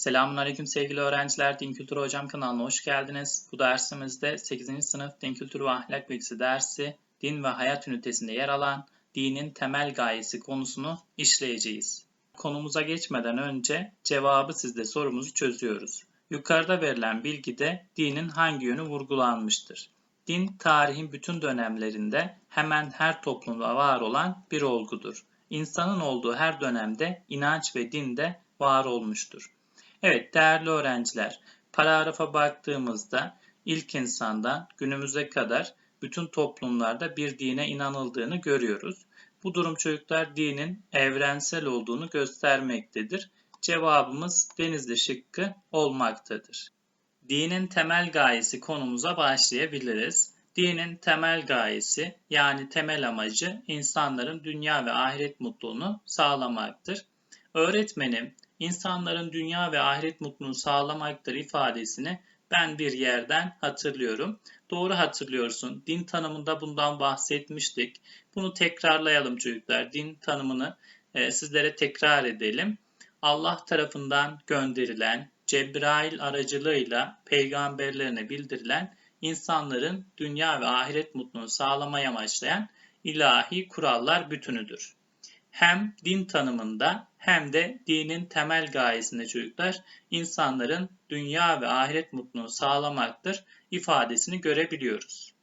Selamünaleyküm sevgili öğrenciler. Din Kültürü Hocam kanalına hoş geldiniz. Bu dersimizde 8. sınıf Din Kültürü ve Ahlak Bilgisi dersi Din ve Hayat ünitesinde yer alan dinin temel gayesi konusunu işleyeceğiz. Konumuza geçmeden önce cevabı sizde sorumuzu çözüyoruz. Yukarıda verilen bilgide dinin hangi yönü vurgulanmıştır? Din tarihin bütün dönemlerinde hemen her toplumda var olan bir olgudur. İnsanın olduğu her dönemde inanç ve din de var olmuştur. Evet değerli öğrenciler, paragrafa baktığımızda ilk insandan günümüze kadar bütün toplumlarda bir dine inanıldığını görüyoruz. Bu durum çocuklar dinin evrensel olduğunu göstermektedir. Cevabımız denizli şıkkı olmaktadır. Dinin temel gayesi konumuza başlayabiliriz. Dinin temel gayesi yani temel amacı insanların dünya ve ahiret mutluluğunu sağlamaktır. Öğretmenim insanların dünya ve ahiret mutluluğunu sağlamaktır ifadesini ben bir yerden hatırlıyorum. Doğru hatırlıyorsun. Din tanımında bundan bahsetmiştik. Bunu tekrarlayalım çocuklar. Din tanımını e, sizlere tekrar edelim. Allah tarafından gönderilen Cebrail aracılığıyla peygamberlerine bildirilen insanların dünya ve ahiret mutluluğunu sağlamaya amaçlayan ilahi kurallar bütünüdür. Hem din tanımında hem de dinin temel gayesinde çocuklar insanların dünya ve ahiret mutluluğunu sağlamaktır ifadesini görebiliyoruz.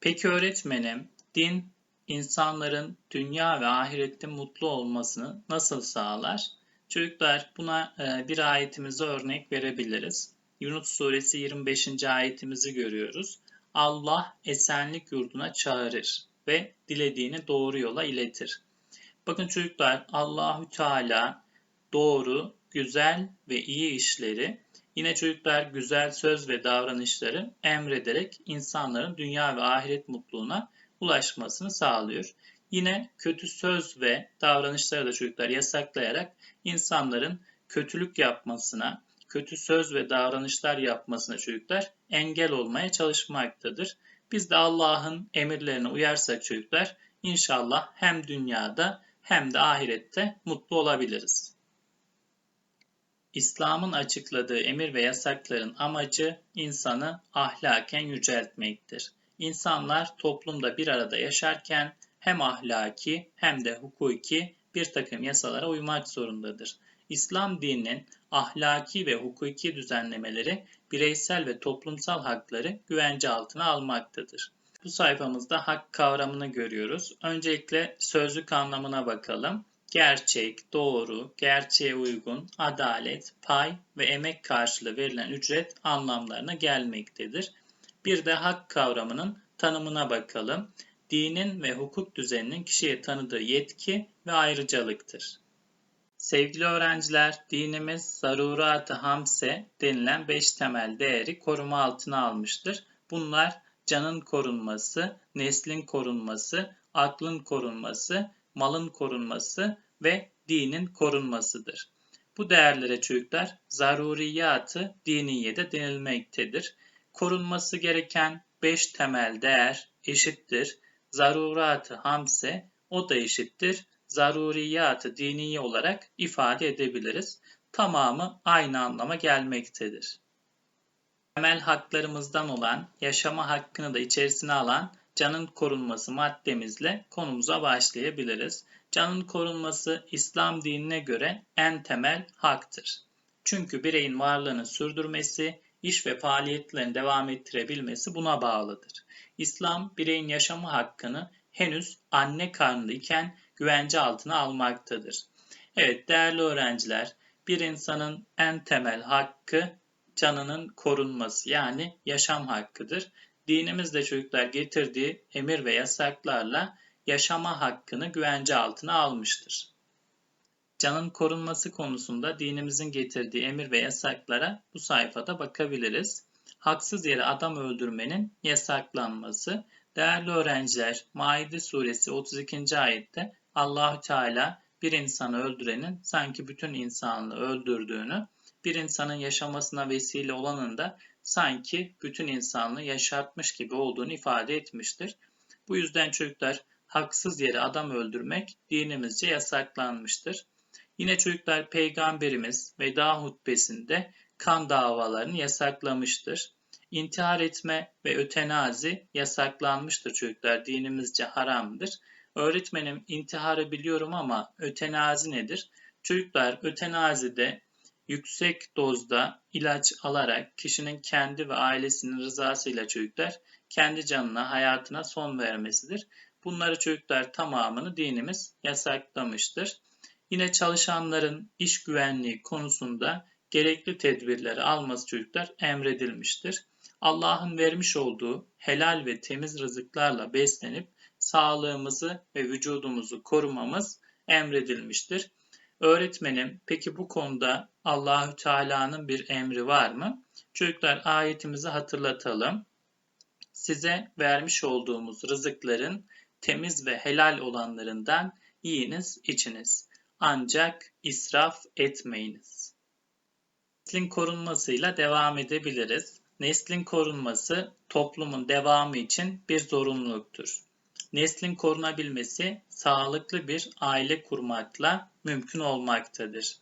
Peki öğretmenim, din insanların dünya ve ahirette mutlu olmasını nasıl sağlar? Çocuklar buna e, bir ayetimize örnek verebiliriz. Yunus suresi 25. ayetimizi görüyoruz. Allah esenlik yurduna çağırır ve dilediğini doğru yola iletir. Bakın çocuklar Allahü Teala doğru, güzel ve iyi işleri yine çocuklar güzel söz ve davranışları emrederek insanların dünya ve ahiret mutluluğuna ulaşmasını sağlıyor. Yine kötü söz ve davranışları da çocuklar yasaklayarak insanların kötülük yapmasına, kötü söz ve davranışlar yapmasına çocuklar engel olmaya çalışmaktadır. Biz de Allah'ın emirlerine uyarsak çocuklar inşallah hem dünyada hem de ahirette mutlu olabiliriz. İslam'ın açıkladığı emir ve yasakların amacı insanı ahlaken yüceltmektir. İnsanlar toplumda bir arada yaşarken hem ahlaki hem de hukuki bir takım yasalara uymak zorundadır. İslam dininin ahlaki ve hukuki düzenlemeleri bireysel ve toplumsal hakları güvence altına almaktadır. Bu sayfamızda hak kavramını görüyoruz. Öncelikle sözlük anlamına bakalım. Gerçek, doğru, gerçeğe uygun, adalet, pay ve emek karşılığı verilen ücret anlamlarına gelmektedir. Bir de hak kavramının tanımına bakalım. Dinin ve hukuk düzeninin kişiye tanıdığı yetki ve ayrıcalıktır. Sevgili öğrenciler, dinimiz zarurat-ı hamse denilen beş temel değeri koruma altına almıştır. Bunlar canın korunması, neslin korunması, aklın korunması, malın korunması ve dinin korunmasıdır. Bu değerlere çocuklar zaruriyatı diniyede denilmektedir. Korunması gereken beş temel değer eşittir. Zaruratı hamse o da eşittir. Zaruriyatı diniye olarak ifade edebiliriz. Tamamı aynı anlama gelmektedir temel haklarımızdan olan yaşama hakkını da içerisine alan canın korunması maddemizle konumuza başlayabiliriz. Canın korunması İslam dinine göre en temel haktır. Çünkü bireyin varlığını sürdürmesi, iş ve faaliyetlerini devam ettirebilmesi buna bağlıdır. İslam bireyin yaşama hakkını henüz anne karnındayken güvence altına almaktadır. Evet değerli öğrenciler, bir insanın en temel hakkı canının korunması yani yaşam hakkıdır. Dinimiz de çocuklar getirdiği emir ve yasaklarla yaşama hakkını güvence altına almıştır. Canın korunması konusunda dinimizin getirdiği emir ve yasaklara bu sayfada bakabiliriz. Haksız yere adam öldürmenin yasaklanması. Değerli öğrenciler, Maide suresi 32. ayette Allahü Teala bir insanı öldürenin sanki bütün insanlığı öldürdüğünü bir insanın yaşamasına vesile olanın da sanki bütün insanlığı yaşatmış gibi olduğunu ifade etmiştir. Bu yüzden çocuklar haksız yere adam öldürmek dinimizce yasaklanmıştır. Yine çocuklar peygamberimiz veda hutbesinde kan davalarını yasaklamıştır. İntihar etme ve ötenazi yasaklanmıştır çocuklar. Dinimizce haramdır. Öğretmenim intiharı biliyorum ama ötenazi nedir? Çocuklar ötenazide yüksek dozda ilaç alarak kişinin kendi ve ailesinin rızasıyla çocuklar kendi canına, hayatına son vermesidir. Bunları çocuklar tamamını dinimiz yasaklamıştır. Yine çalışanların iş güvenliği konusunda gerekli tedbirleri alması çocuklar emredilmiştir. Allah'ın vermiş olduğu helal ve temiz rızıklarla beslenip sağlığımızı ve vücudumuzu korumamız emredilmiştir. Öğretmenim, peki bu konuda Allahü Teala'nın bir emri var mı? Çocuklar ayetimizi hatırlatalım. Size vermiş olduğumuz rızıkların temiz ve helal olanlarından yiyiniz, içiniz. Ancak israf etmeyiniz. Neslin korunmasıyla devam edebiliriz. Neslin korunması toplumun devamı için bir zorunluluktur. Neslin korunabilmesi sağlıklı bir aile kurmakla mümkün olmaktadır.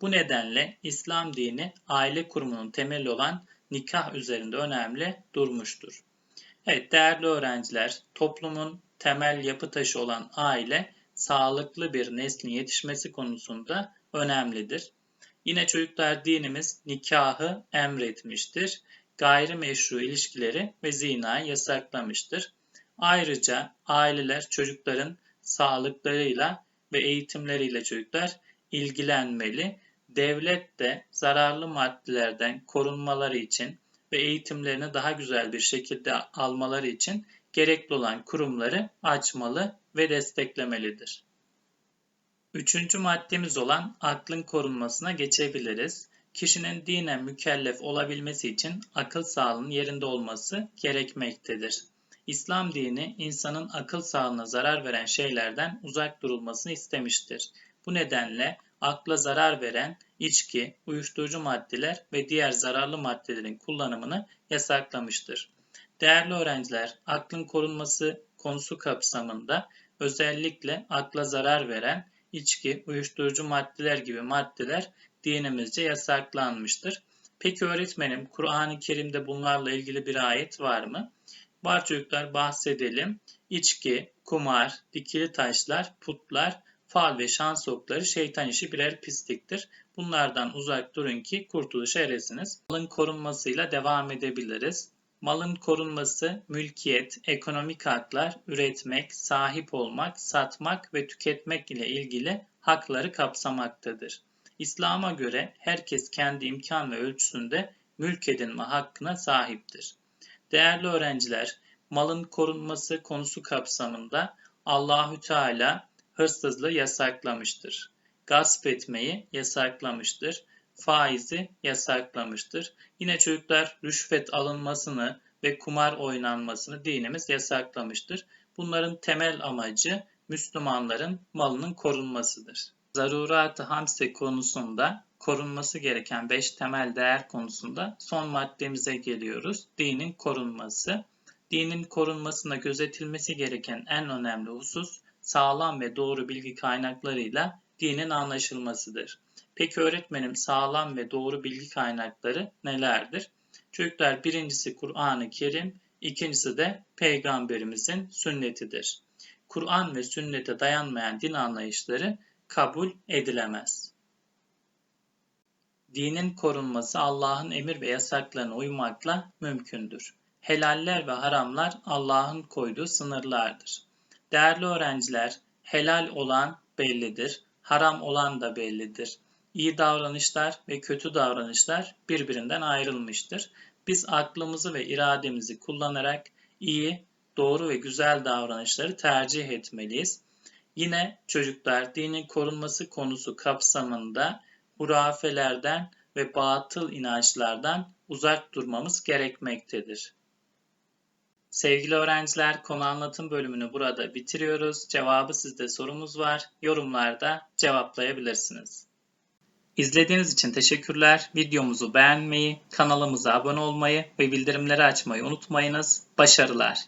Bu nedenle İslam dini aile kurumunun temeli olan nikah üzerinde önemli durmuştur. Evet değerli öğrenciler, toplumun temel yapı taşı olan aile sağlıklı bir neslin yetişmesi konusunda önemlidir. Yine çocuklar dinimiz nikahı emretmiştir. Gayrimeşru ilişkileri ve zinayı yasaklamıştır. Ayrıca aileler çocukların sağlıklarıyla ve eğitimleriyle çocuklar ilgilenmeli. Devlet de zararlı maddelerden korunmaları için ve eğitimlerini daha güzel bir şekilde almaları için gerekli olan kurumları açmalı ve desteklemelidir. Üçüncü maddemiz olan aklın korunmasına geçebiliriz. Kişinin dinen mükellef olabilmesi için akıl sağlığının yerinde olması gerekmektedir. İslam dini insanın akıl sağlığına zarar veren şeylerden uzak durulmasını istemiştir. Bu nedenle akla zarar veren içki, uyuşturucu maddeler ve diğer zararlı maddelerin kullanımını yasaklamıştır. Değerli öğrenciler, aklın korunması konusu kapsamında özellikle akla zarar veren içki, uyuşturucu maddeler gibi maddeler dinimizce yasaklanmıştır. Peki öğretmenim, Kur'an-ı Kerim'de bunlarla ilgili bir ayet var mı? Var çocuklar bahsedelim. İçki, kumar, dikili taşlar, putlar, fal ve şans okları şeytan işi birer pisliktir. Bunlardan uzak durun ki kurtuluşa eresiniz. Malın korunmasıyla devam edebiliriz. Malın korunması, mülkiyet, ekonomik haklar, üretmek, sahip olmak, satmak ve tüketmek ile ilgili hakları kapsamaktadır. İslam'a göre herkes kendi imkan ve ölçüsünde mülk edinme hakkına sahiptir. Değerli öğrenciler, malın korunması konusu kapsamında Allahü Teala hırsızlığı yasaklamıştır. Gasp etmeyi yasaklamıştır. Faizi yasaklamıştır. Yine çocuklar rüşvet alınmasını ve kumar oynanmasını dinimiz yasaklamıştır. Bunların temel amacı Müslümanların malının korunmasıdır. Zarurat-ı hamse konusunda korunması gereken 5 temel değer konusunda son maddemize geliyoruz. Dinin korunması. Dinin korunmasında gözetilmesi gereken en önemli husus sağlam ve doğru bilgi kaynaklarıyla dinin anlaşılmasıdır. Peki öğretmenim sağlam ve doğru bilgi kaynakları nelerdir? Çocuklar birincisi Kur'an-ı Kerim, ikincisi de Peygamberimizin sünnetidir. Kur'an ve sünnete dayanmayan din anlayışları kabul edilemez. Dinin korunması Allah'ın emir ve yasaklarına uymakla mümkündür. Helaller ve haramlar Allah'ın koyduğu sınırlardır. Değerli öğrenciler, helal olan bellidir, haram olan da bellidir. İyi davranışlar ve kötü davranışlar birbirinden ayrılmıştır. Biz aklımızı ve irademizi kullanarak iyi, doğru ve güzel davranışları tercih etmeliyiz. Yine çocuklar dinin korunması konusu kapsamında hurafelerden ve batıl inançlardan uzak durmamız gerekmektedir. Sevgili öğrenciler, konu anlatım bölümünü burada bitiriyoruz. Cevabı sizde sorumuz var. Yorumlarda cevaplayabilirsiniz. İzlediğiniz için teşekkürler. Videomuzu beğenmeyi, kanalımıza abone olmayı ve bildirimleri açmayı unutmayınız. Başarılar.